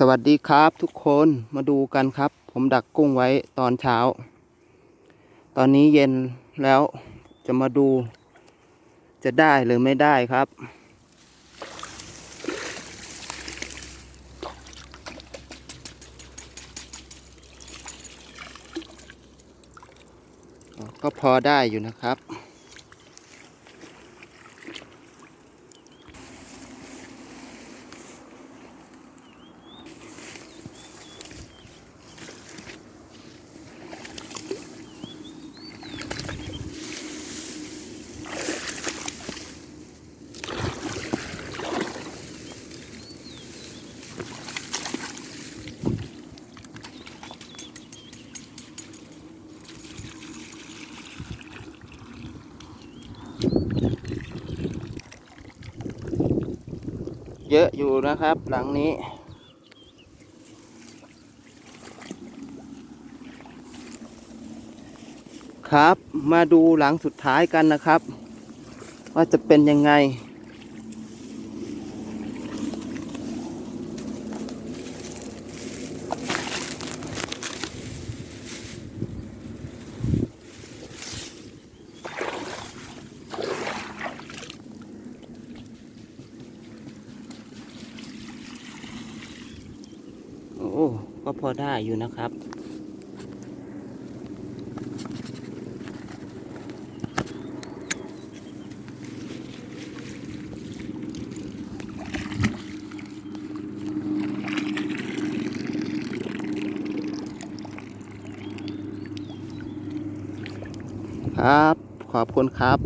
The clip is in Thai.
สวัสดีครับทุกคนมาดูกันครับ ผมดักกุ้งไว้ตอนเช้า ตอนนี้เย็นแล้วจะมาดู จะได้หรือไม่ได้ครับ ก็พอได้อยู่นะครับ เยอะอยู่นะครับ หลังนี้ ครับ มาดูหลังสุดท้ายกันนะครับ ว่าจะเป็นยังไง โอ้ก็พอได้อยู่นะครับ ครับ ขอบคุณครับ